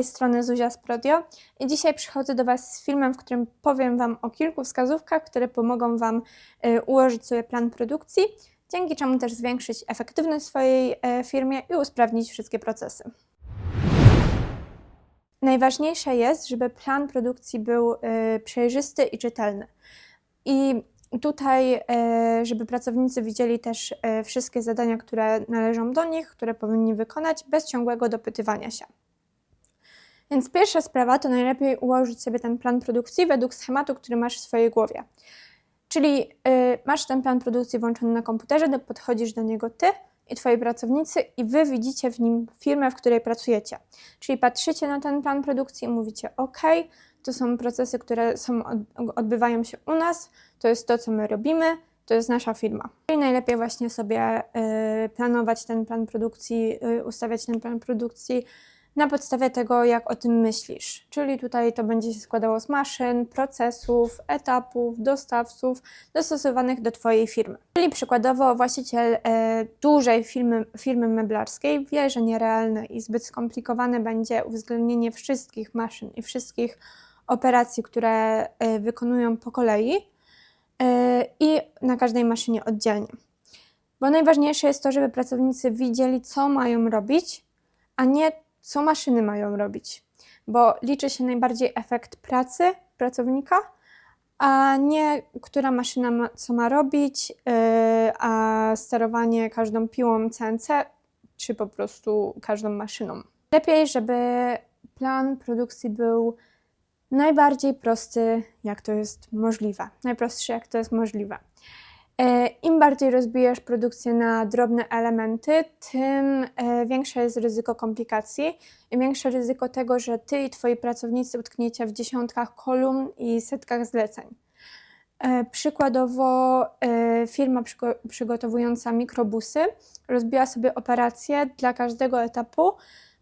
tej strony Zuzia z Prodio i dzisiaj przychodzę do Was z filmem, w którym powiem Wam o kilku wskazówkach, które pomogą Wam y, ułożyć sobie plan produkcji, dzięki czemu też zwiększyć efektywność swojej e, firmie i usprawnić wszystkie procesy. Najważniejsze jest, żeby plan produkcji był y, przejrzysty i czytelny. I tutaj, żeby pracownicy widzieli też wszystkie zadania, które należą do nich, które powinni wykonać, bez ciągłego dopytywania się. Więc pierwsza sprawa to najlepiej ułożyć sobie ten plan produkcji według schematu, który masz w swojej głowie. Czyli y, masz ten plan produkcji włączony na komputerze, podchodzisz do niego ty i twoi pracownicy i wy widzicie w nim firmę, w której pracujecie. Czyli patrzycie na ten plan produkcji i mówicie: OK, to są procesy, które są, od- odbywają się u nas, to jest to, co my robimy, to jest nasza firma. I najlepiej właśnie sobie y, planować ten plan produkcji, y, ustawiać ten plan produkcji na podstawie tego, jak o tym myślisz. Czyli tutaj to będzie się składało z maszyn, procesów, etapów, dostawców dostosowanych do Twojej firmy. Czyli przykładowo właściciel e, dużej firmy, firmy meblarskiej wie, że nierealne i zbyt skomplikowane będzie uwzględnienie wszystkich maszyn i wszystkich operacji, które e, wykonują po kolei e, i na każdej maszynie oddzielnie. Bo najważniejsze jest to, żeby pracownicy widzieli, co mają robić, a nie co maszyny mają robić. Bo liczy się najbardziej efekt pracy pracownika, a nie która maszyna ma, co ma robić, yy, a sterowanie każdą piłą CNC, czy po prostu każdą maszyną. Lepiej, żeby plan produkcji był najbardziej prosty, jak to jest możliwe. Najprostszy, jak to jest możliwe. E, Im bardziej rozbijesz produkcję na drobne elementy, tym e, większe jest ryzyko komplikacji i większe ryzyko tego, że ty i twoi pracownicy utkniecie w dziesiątkach kolumn i setkach zleceń. E, Przykładowo firma przygo- przygotowująca mikrobusy rozbiła sobie operacje dla każdego etapu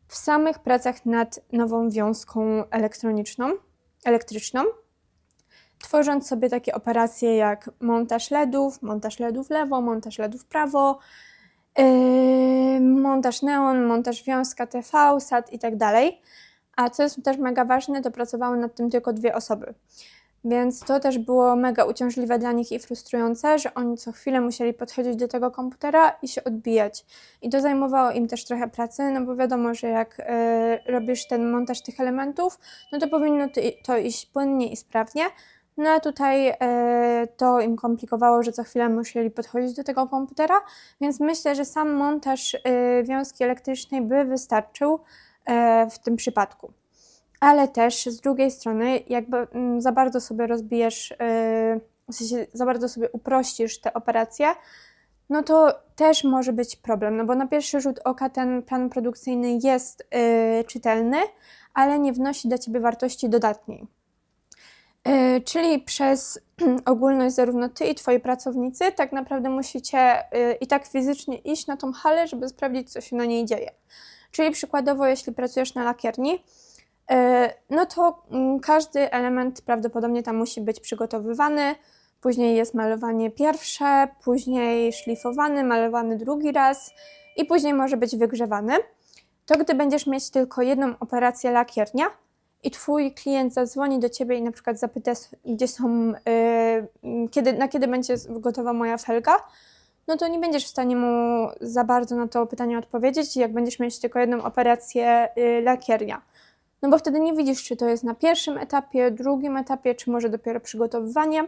w samych pracach nad nową wiązką elektroniczną, elektryczną tworząc sobie takie operacje jak montaż LEDów, montaż LEDów lewo, montaż LEDów prawo, yy, montaż neon, montaż wiązka TV, SAT i tak dalej. A co jest też mega ważne, to pracowały nad tym tylko dwie osoby. Więc to też było mega uciążliwe dla nich i frustrujące, że oni co chwilę musieli podchodzić do tego komputera i się odbijać. I to zajmowało im też trochę pracy, no bo wiadomo, że jak e, robisz ten montaż tych elementów, no to powinno to iść płynnie i sprawnie. No a tutaj e, to im komplikowało, że co chwilę musieli podchodzić do tego komputera, więc myślę, że sam montaż e, wiązki elektrycznej by wystarczył e, w tym przypadku. Ale też z drugiej strony, jakby mm, za bardzo sobie rozbijesz, w sensie za bardzo sobie uprościsz te operacje, no to też może być problem, no bo na pierwszy rzut oka ten plan produkcyjny jest czytelny, ale nie wnosi do ciebie wartości dodatniej. E, Czyli przez ogólność zarówno ty i twoi pracownicy tak naprawdę musicie e, i tak fizycznie iść na tą halę, żeby sprawdzić, co się na niej dzieje. Czyli przykładowo, jeśli pracujesz na lakierni, e, no to mm, każdy element prawdopodobnie tam musi być przygotowywany. Później jest malowanie pierwsze, później szlifowany, malowany drugi raz i później może być wygrzewany. To gdy będziesz mieć tylko jedną operację lakiernia, i twój klient zadzwoni do ciebie i na przykład zapyta, gdzie są, y, kiedy, na kiedy będzie gotowa moja felga, no to nie będziesz w stanie mu za bardzo na to pytanie odpowiedzieć, jak będziesz mieć tylko jedną operację y, lakiernia. No bo wtedy nie widzisz, czy to jest na pierwszym etapie, drugim etapie, czy może dopiero przygotowywanie,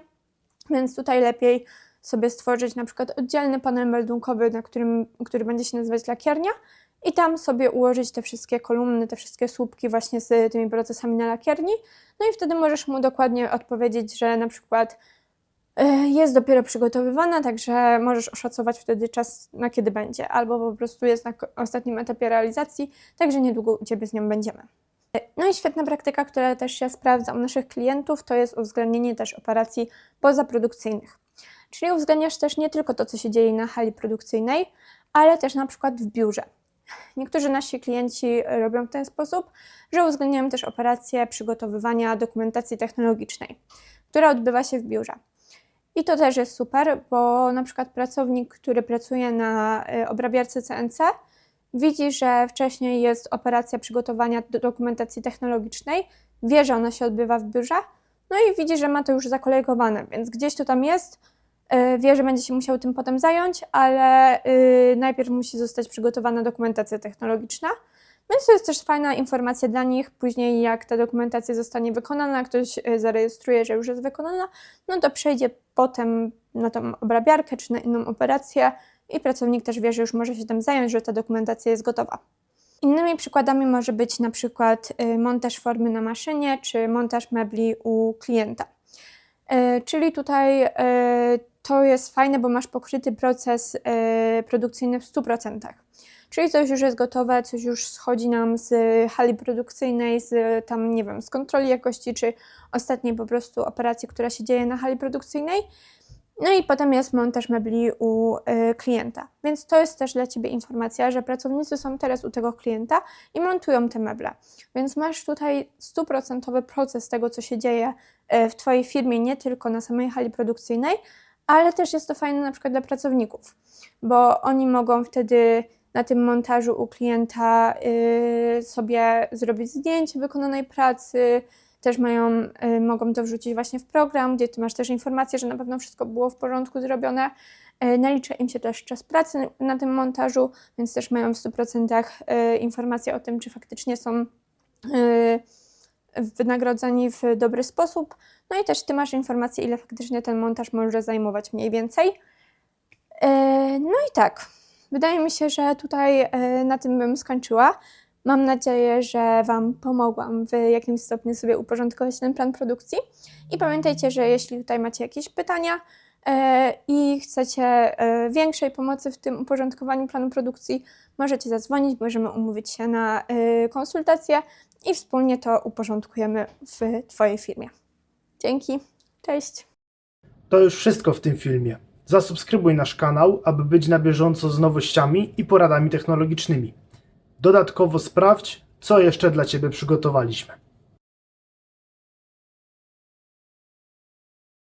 więc tutaj lepiej sobie stworzyć na przykład oddzielny panel meldunkowy, na którym, który będzie się nazywać lakiernia, i tam sobie ułożyć te wszystkie kolumny, te wszystkie słupki właśnie z tymi procesami na lakierni. No i wtedy możesz mu dokładnie odpowiedzieć, że na przykład y, jest dopiero przygotowywana, także możesz oszacować wtedy czas, na kiedy będzie, albo po prostu jest na ostatnim etapie realizacji, także niedługo u Ciebie z nią będziemy. No i świetna praktyka, która też się sprawdza u naszych klientów, to jest uwzględnienie też operacji pozaprodukcyjnych. Czyli uwzględniasz też nie tylko to, co się dzieje na hali produkcyjnej, ale też na przykład w biurze. Niektórzy nasi klienci robią w ten sposób, że uwzględniają też operację przygotowywania dokumentacji technologicznej, która odbywa się w biurze. I to też jest super, bo na przykład pracownik, który pracuje na y, obrabiarce CNC, widzi, że wcześniej jest operacja przygotowania do dokumentacji technologicznej, wie, że ona się odbywa w biurze, no i widzi, że ma to już zakolegowane, więc gdzieś to tam jest, wie, że będzie się musiał tym potem zająć, ale y, najpierw musi zostać przygotowana dokumentacja technologiczna. Więc to jest też fajna informacja dla nich. Później, jak ta dokumentacja zostanie wykonana, ktoś y, zarejestruje, że już jest wykonana, no to przejdzie potem na tą obrabiarkę czy na inną operację i pracownik też wie, że już może się tym zająć, że ta dokumentacja jest gotowa. Innymi przykładami może być na przykład y, montaż formy na maszynie czy montaż mebli u klienta. Y, Czyli tutaj y, to jest fajne, bo masz pokryty proces y, produkcyjny w 100%. Czyli coś już jest gotowe, coś już schodzi nam z hali produkcyjnej, z tam, nie wiem, z kontroli jakości, czy ostatniej po prostu operacji, która się dzieje na hali produkcyjnej. No i potem jest montaż mebli u y, klienta. Więc to jest też dla Ciebie informacja, że pracownicy są teraz u tego klienta i montują te meble. Więc masz tutaj stuprocentowy proces tego, co się dzieje y, w Twojej firmie, nie tylko na samej hali produkcyjnej, ale też jest to fajne na przykład dla pracowników, bo oni mogą wtedy na tym montażu u klienta y, sobie zrobić zdjęcie wykonanej pracy, też mają, y, mogą to wrzucić właśnie w program, gdzie ty masz też informację, że na pewno wszystko było w porządku zrobione. Y, Nalicza im się też czas pracy na tym montażu, więc też mają w 100% y, informację o tym, czy faktycznie są wynagrodzeni w dobry sposób. No i też ty masz informację, ile faktycznie ten montaż może zajmować mniej więcej. Y, No i tak, wydaje mi się, że tutaj y, na tym bym skończyła. Mam nadzieję, że Wam pomogłam w jakimś stopniu sobie uporządkować ten plan produkcji. I pamiętajcie, że jeśli tutaj macie jakieś pytania e, i chcecie e, większej pomocy w tym uporządkowaniu planu produkcji, możecie zadzwonić, możemy umówić się na e, konsultację i wspólnie to uporządkujemy w Twojej firmie. Dzięki, cześć! To już wszystko w tym filmie. Zasubskrybuj nasz kanał, aby być na bieżąco z nowościami i poradami technologicznymi. Dodatkowo sprawdź, co jeszcze dla Ciebie przygotowaliśmy.